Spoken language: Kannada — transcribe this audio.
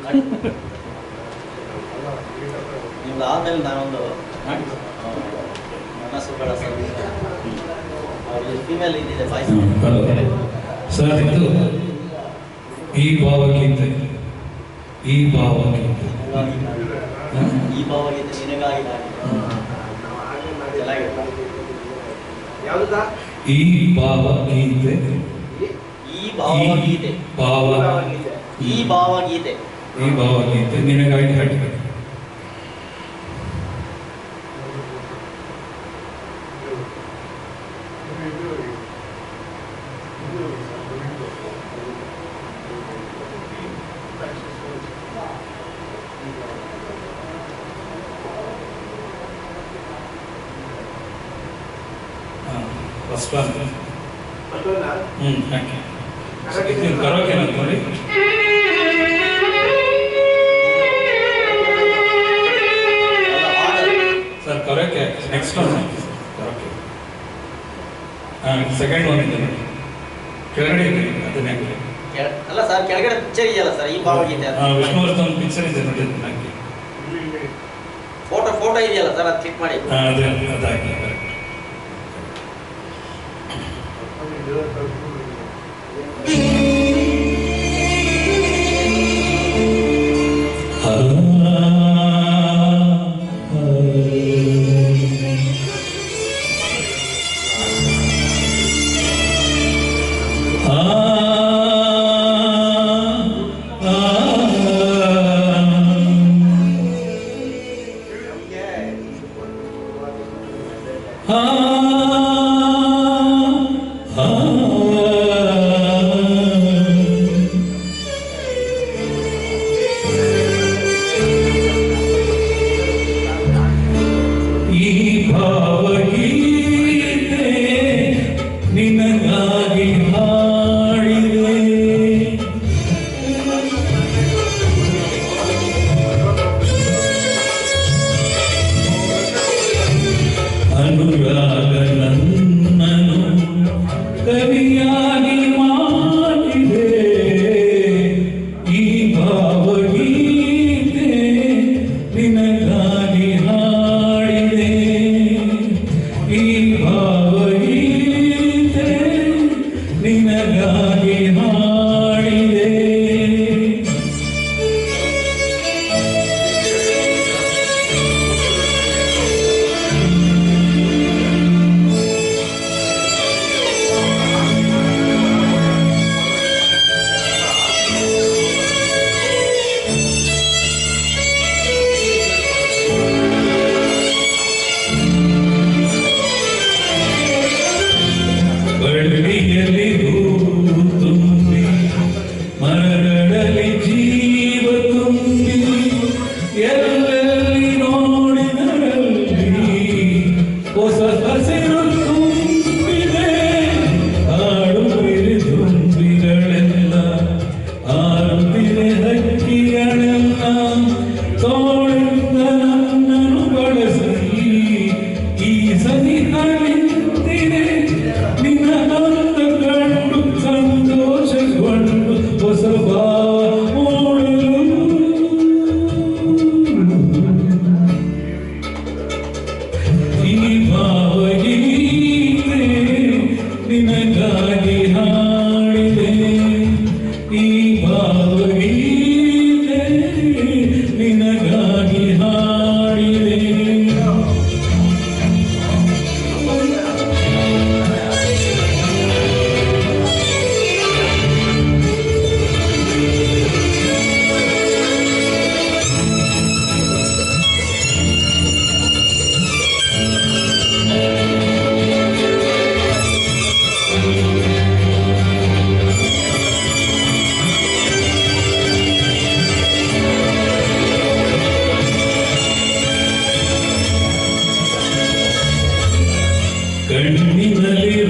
ನಿಮ್ದು ಆದ್ಮೇಲೆ ನಾನೊಂದು ಮನಸ್ಸು ಬೇಡ ಫೀಮೇಲ್ ಇದಿದೆ ವಾಯ್ಸ್ ಸರ್ ಇದು ಈ ಭಾವಕ್ಕಿಂತ ಈ ಭಾವಕ್ಕಿಂತ. ಈ ಭಾವಕ್ಕಿಂತ ನಿನಗಾಗಿ ಈ ಚೆನ್ನಾಗಿದೆ. ಯಾವ್ದಾ? ಈ ಭಾವಗೀತೆ. ಈ ಭಾವಗೀತೆ. ಭಾವ ಈ ಭಾವಗೀತೆ. ಈ ಭಾವಗೀತೆ ನಿನಗಾಗಿ ಹಾಡಿದೆ ಫಸ್ಟ್ ಮತ್ತೊಂದಾ? ಹ್ಞೂ ಥ್ಯಾಂಕ್ ಯು ಕರೋಕೆ ನೋಡಿ. ಕರೋಕೆ ಹಾಂ ಸೆಕೆಂಡ್ ಒನ್ ಇದೆ ಕೆಳಗಡೆ ಇದೆ ಅದನ್ನೇ ಕೆಳ- ಅಲ್ಲ ಸರ್ ಕೆಳಗಡೆ ಪಿಕ್ಚರ್ ಇದೆಯಲ್ಲ ಸರ್ ಈ ಭಾವಗೀತೆ ವಿಷ್ಣುವರ್ಧನ್ ಪಿಕ್ಚರ್ ಇದೆ ನೋಡಿ ಹಾಕಿ. ಫೋಟೋ ಫೋಟೋ ಇದೆಯಲ್ಲ ಸರ್ ಅದು ಕ್ಲಿಕ್ ಮಾಡಿ. ಹಾಂ ಅದೇ ಅದಾಗಿ correct. ಹಾಡಿದೆ Amen. ಕಣ್ಣಿನಲ್ಲಿ